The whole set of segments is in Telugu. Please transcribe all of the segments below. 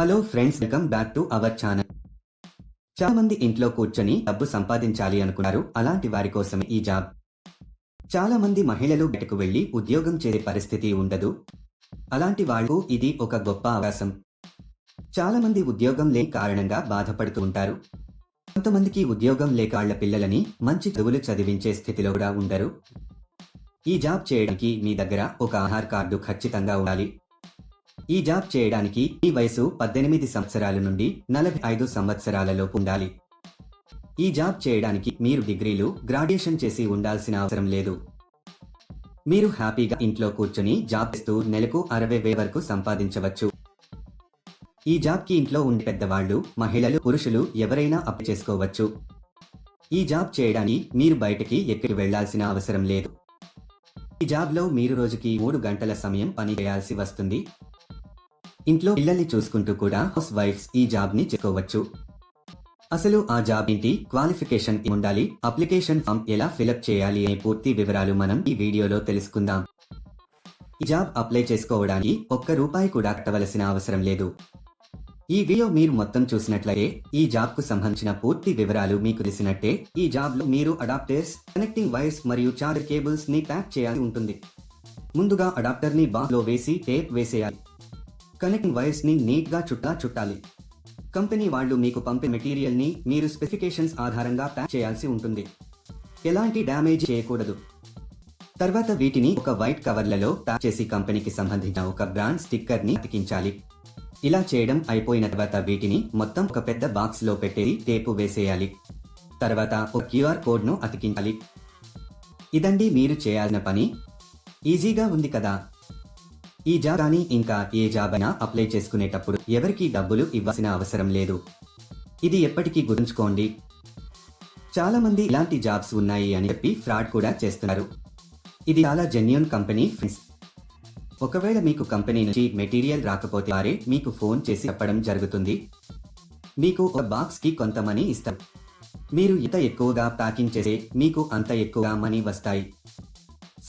Hello friends welcome back to our channel. చాలా మంది ఇంట్లో కూర్చొని డబ్బు సంపాదించాలి అనుకున్నారు. అలాంటి వారి కోసమే ఈ జాబ్. చాలా మంది మహిళలు బయటకు వెళ్ళి ఉద్యోగం చేసే పరిస్థితి ఉండదు. అలాంటి వాళ్ళకు ఇది ఒక గొప్ప అవకాశం. చాలా మంది ఉద్యోగం లేని కారణంగా బాధపడుతూ ఉంటారు. కొంతమందికి ఉద్యోగం లేక వాళ్ళ పిల్లలని మంచి చదువులు చదివించే స్థితిలో కూడా ఉండరు. ఈ జాబ్ చేయడానికి మీ దగ్గర ఒక ఆధార్ కార్డు ఖచ్చితంగా ఉండాలి. ఈ జాబ్ చేయడానికి ఈ వయసు పద్దెనిమిది సంవత్సరాల నుండి నలభై ఐదు సంవత్సరాలలోపు ఉండాలి. ఈ జాబ్ చేయడానికి మీరు డిగ్రీలు గ్రాడ్యుయేషన్ చేసి ఉండాల్సిన అవసరం లేదు. మీరు హ్యాపీగా ఇంట్లో కూర్చొని జాబ్ చేస్తూ నెలకు అరవై వే వరకు సంపాదించవచ్చు. ఈ జాబ్కి ఇంట్లో ఉండే పెద్దవాళ్ళు మహిళలు పురుషులు ఎవరైనా అప్లై చేసుకోవచ్చు. ఈ జాబ్ చేయడానికి మీరు బయటకి ఎక్కడికి వెళ్ళాల్సిన అవసరం లేదు. ఈ జాబ్లో మీరు రోజుకి మూడు గంటల సమయం పని చేయాల్సి వస్తుంది. ఇంట్లో పిల్లల్ని చూసుకుంటూ కూడా హౌస్ వైఫ్స్ ఈ జాబ్ని చేసుకోవచ్చు. అసలు ఆ జాబ్ ఏంటి? క్వాలిఫికేషన్ ఉండాలి అప్లికేషన్ ఫామ్ ఎలా ఫిలప్ చేయాలి? అనే పూర్తి వివరాలు మనం ఈ వీడియోలో తెలుసుకుందాం. ఈ జాబ్ అప్లై చేసుకోవడానికి ఒక్క రూపాయి కూడా కట్టవలసిన అవసరం లేదు. ఈ వీడియో మీరు మొత్తం చూసినట్లయితే ఈ జాబ్కు సంబంధించిన పూర్తి వివరాలు మీకు తెలిసినట్టే ఈ జాబ్లో మీరు అడాప్టర్స్ కనెక్టింగ్ వైర్స్ మరియు చార్జర్ కేబుల్స్ని ప్యాక్ చేయాల్సి ఉంటుంది. ముందుగా అడాప్టర్ని బాక్స్లో వేసి టేప్ వేసేయాలి. కనెక్టింగ్ వైర్స్ని నీట్గా చుట్టా చుట్టాలి. కంపెనీ వాళ్ళు మీకు పంపే మెటీరియల్ని మీరు స్పెసిఫికేషన్స్ ఆధారంగా ప్యాక్ చేయాల్సి ఉంటుంది. ఎలాంటి డ్యామేజ్ చేయకూడదు. తర్వాత వీటిని ఒక వైట్ కవర్లలో ప్యాక్ చేసి కంపెనీకి సంబంధించిన ఒక బ్రాండ్ స్టిక్కర్ని అతికించాలి. ఇలా చేయడం అయిపోయిన తర్వాత వీటిని మొత్తం ఒక పెద్ద బాక్స్లో పెట్టేది టేపు వేసేయాలి. తర్వాత ఒక క్యూఆర్ కోడ్ను అతికించాలి. ఇదండి మీరు చేయాల్సిన పని. ఈజీగా ఉంది కదా. ఈ జాబాని ఇంకా ఏ జాబ్ అప్లై చేసుకునేటప్పుడు ఎవరికి డబ్బులు ఇవ్వాల్సిన అవసరం లేదు. ఇది ఎప్పటికీ గుర్తుంచుకోండి. చాలా మంది ఇలాంటి జాబ్స్ ఉన్నాయి అని చెప్పి ఫ్రాడ్ కూడా చేస్తున్నారు. ఇది చాలా జెన్యున్ కంపెనీ ఫ్రెండ్స్ ఒకవేళ మీకు కంపెనీ నుంచి మెటీరియల్ రాకపోతే వారే మీకు ఫోన్ చేసి చెప్పడం జరుగుతుంది. మీకు ఒక బాక్స్కి కొంత మనీ ఇస్తారు. మీరు ఎంత ఎక్కువగా ప్యాకింగ్ చేసే మీకు అంత ఎక్కువగా మనీ వస్తాయి.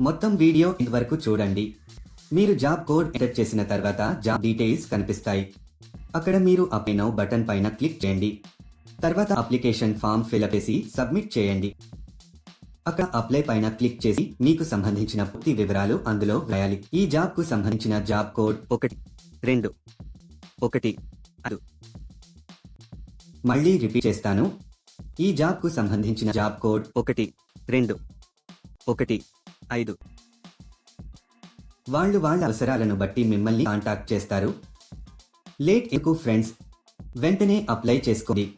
మొత్తం వీడియో ఇంతవరకు చూడండి. మీరు జాబ్ కోడ్ ఎంటర్ చేసిన తర్వాత జాబ్ డీటెయిల్స్ కనిపిస్తాయి. అక్కడ మీరు అప్లై నౌ బటన్ పైన క్లిక్ చేయండి. తర్వాత అప్లికేషన్ ఫామ్ ఫిలప్ చేసి సబ్మిట్ చేయండి. అక్కడ అప్లై పైన క్లిక్ చేసి మీకు సంబంధించిన పూర్తి వివరాలు అందులో వ్రాయాలి. ఈ జాబ్కు సంబంధించిన జాబ్ కోడ్ ఒకటి రెండు ఒకటి ఐదు. మళ్ళీ రిపీట్ చేస్తాను. ఈ జాబ్కు సంబంధించిన జాబ్ కోడ్ ఒకటి రెండు ఒకటి ఐదు. వాళ్ళు వాళ్ళ అవసరాలను బట్టి మిమ్మల్ని కాంటాక్ట్ చేస్తారు. లేట్ ఎక్కువ ఫ్రెండ్స్? వెంటనే అప్లై చేసుకోండి.